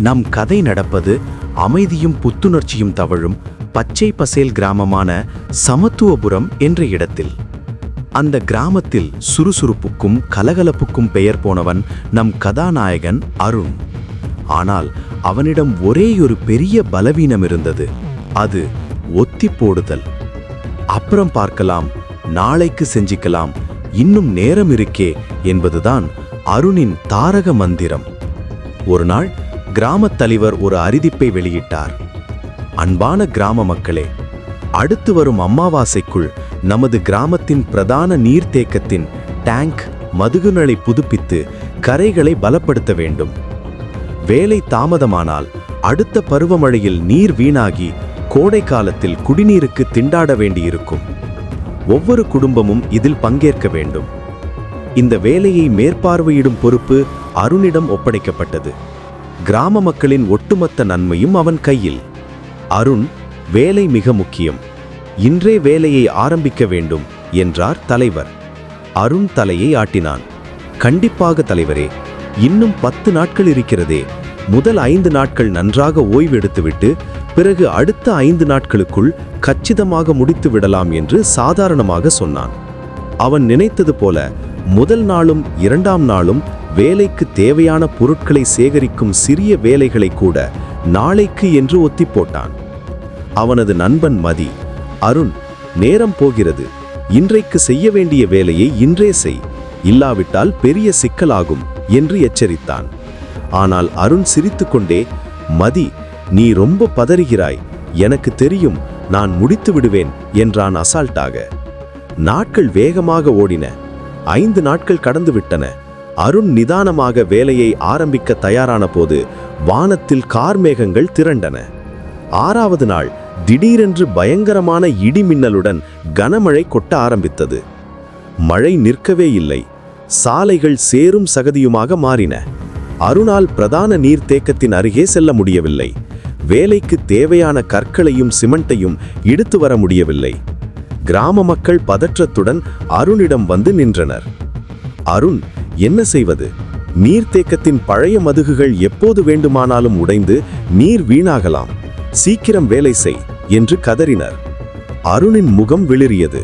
நம் கதை நடப்பது அமைதியும் புத்துணர்ச்சியும் தவழும் பச்சை பசேல் கிராமமான சமத்துவபுரம் என்ற இடத்தில். அந்த கிராமத்தில் சுறுசுறுப்புக்கும் கலகலப்புக்கும் பெயர் போனவன் நம் கதாநாயகன் அருண். ஆனால் அவனிடம் ஒரேயொரு பெரிய பலவீனம் இருந்தது. அது ஒத்தி போடுதல். அப்புறம் பார்க்கலாம் நாளைக்கு செஞ்சிக்கலாம் இன்னும் நேரம் இருக்கே என்பதுதான் அருணின் தாரக மந்திரம். ஒரு நாள் கிராமத் தலைவர் ஒரு அறிவிப்பை வெளியிட்டார். அன்பான கிராம மக்களே அடுத்து வரும் அம்மாவாசைக்குள் நமது கிராமத்தின் பிரதான நீர்த்தேக்கத்தின் டேங்க் மதுகுநலை புதுப்பித்து கரைகளை பலப்படுத்த வேண்டும். வேலை தாமதமானால் அடுத்த பருவமழையில் நீர் வீணாகி கோடை காலத்தில் குடிநீருக்கு திண்டாட வேண்டியிருக்கும். ஒவ்வொரு குடும்பமும் இதில் பங்கேற்க வேண்டும். இந்த வேலையை மேற்பார்வையிடும் பொறுப்பு அருணிடம் ஒப்படைக்கப்பட்டது. கிராம மக்களின் ஒட்டுமொத்த நன்மையும் அவன் கையில். அருண் வேலை மிக முக்கியம். இன்றே வேலையை ஆரம்பிக்க வேண்டும் என்றார் தலைவர். அருண் தலையை ஆட்டினான். கண்டிப்பாக தலைவரே இன்னும் பத்து நாட்கள் இருக்கிறதே. முதல் ஐந்து நாட்கள் நன்றாக ஓய்வெடுத்துவிட்டு பிறகு அடுத்த ஐந்து நாட்களுக்குள் கச்சிதமாக முடித்து விடலாம் என்று சாதாரணமாக சொன்னான். அவன் நினைத்தது போல முதல் நாளும் இரண்டாம் நாளும் வேலைக்கு தேவையான பொருட்களை சேகரிக்கும் சிறிய வேலைகளை கூட நாளைக்கு என்று ஒத்தி போட்டான் அவனது நண்பன் மதி அருண் நேரம் போகிறது. இன்றைக்கு செய்ய வேண்டிய வேலையை இன்றே செய். இல்லாவிட்டால் பெரிய சிக்கலாகும் என்று எச்சரித்தான். ஆனால் அருண் சிரித்துக்கொண்டே மதி நீ ரொம்ப பதறுகிறாய். எனக்கு தெரியும் நான் முடித்து விடுவேன் என்றான் அசால்ட்டாக. நாட்கள் வேகமாக ஓடின. ஐந்து நாட்கள் கடந்துவிட்டன. அருண் நிதானமாக வேலையை ஆரம்பிக்க தயாரான போது வானத்தில் கார்மேகங்கள் திரண்டன. ஆறாவது நாள் திடீரென்று பயங்கரமான இடி மின்னலுடன் கனமழை கொட்ட ஆரம்பித்தது. மழை நிற்கவே இல்லை. சாலைகள் சேரும் சகதியுமாக மாறின. அருணால் பிரதான நீர்த்தேக்கத்தின் அருகே செல்ல முடியவில்லை. வேலைக்கு தேவையான கற்களையும் சிமெண்ட்டையும் இடுத்து வர முடியவில்லை. கிராம மக்கள் பதற்றத்துடன் அருணிடம் வந்து நின்றனர். அருண் என்ன செய்வது? நீர்த்தேக்கத்தின் பழைய மதுகுகள் எப்போது வேண்டுமானாலும் உடைந்து நீர் வீணாகலாம். சீக்கிரம் வேலை செய் என்று கதறினர். அருணின் முகம் வெளிரியது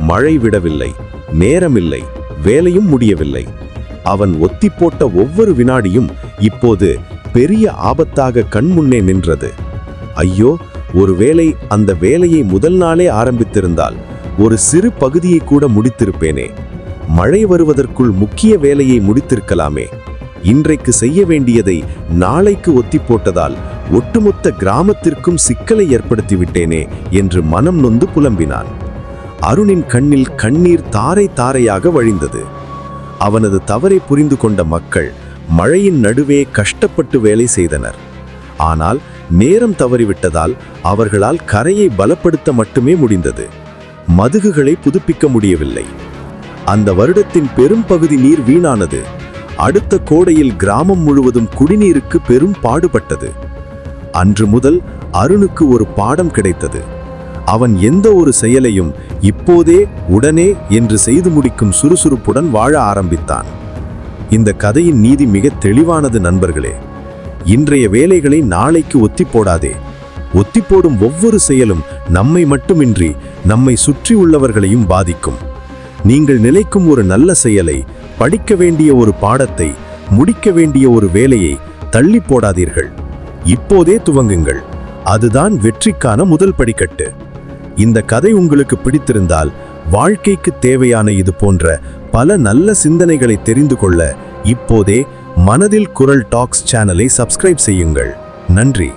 மழை விடவில்லை. நேரமில்லை. வேலையும் முடியவில்லை. அவன் ஒத்தி போட்ட ஒவ்வொரு வினாடியும் இப்போது பெரிய ஆபத்தாக கண்முன்னே நின்றது. ஐயோ ஒருவேளை அந்த வேலையை முதல் நாளே ஆரம்பித்திருந்தால் ஒரு சிறு பகுதியை கூட முடித்திருப்பேனே. மழை வருவதற்குள் முக்கிய வேலையை முடித்திருக்கலாமே. இன்றைக்கு செய்ய வேண்டியதை நாளைக்கு ஒத்தி போட்டதால் ஒட்டுமொத்த கிராமத்திற்கும் சிக்கலை ஏற்படுத்திவிட்டேனே என்று மனம் நொந்து புலம்பினான். அருணின் கண்ணில் கண்ணீர் தாரை தாரையாக வழிந்தது. அவனது தவறை புரிந்து கொண்ட மக்கள் மழையின் நடுவே கஷ்டப்பட்டு வேலை செய்தனர். ஆனால் நேரம் தவறிவிட்டதால் அவர்களால் கரையை பலப்படுத்த மட்டுமே முடிந்தது. மதுகுகளை புதுப்பிக்க முடியவில்லை. அந்த வருடத்தின் பெரும் பகுதி நீர் வீணானது. அடுத்த கோடையில் கிராமம் முழுவதும் குடிநீருக்கு பெரும் பாடுபட்டது. அன்று முதல் அருணுக்கு ஒரு பாடம் கிடைத்தது. அவன் எந்த ஒரு செயலையும் இப்போதே உடனே என்று செய்து முடிக்கும் சுறுசுறுப்புடன் வாழ ஆரம்பித்தான். இந்த கதையின் நீதி மிக தெளிவானது நண்பர்களே. இன்றைய வேலைகளை நாளைக்கு ஒத்தி போடாதே ஒத்தி போடும் ஒவ்வொரு செயலும் நம்மை மட்டுமின்றி நம்மை சுற்றி உள்ளவர்களையும் பாதிக்கும். நீங்கள் நிலைக்கும் ஒரு நல்ல செயலை படிக்க வேண்டிய ஒரு பாடத்தை முடிக்க வேண்டிய ஒரு வேலையை தள்ளி போடாதீர்கள். இப்போதே துவங்குங்கள். அதுதான் வெற்றிக்கான முதல் படிக்கட்டு. இந்த கதை உங்களுக்கு பிடித்திருந்தால் வாழ்க்கைக்கு தேவையான இது போன்ற பல நல்ல சிந்தனைகளை தெரிந்து கொள்ள இப்போதே மனதில் குரல் டாக்ஸ் சேனலை சப்ஸ்கிரைப் செய்யுங்கள். நன்றி.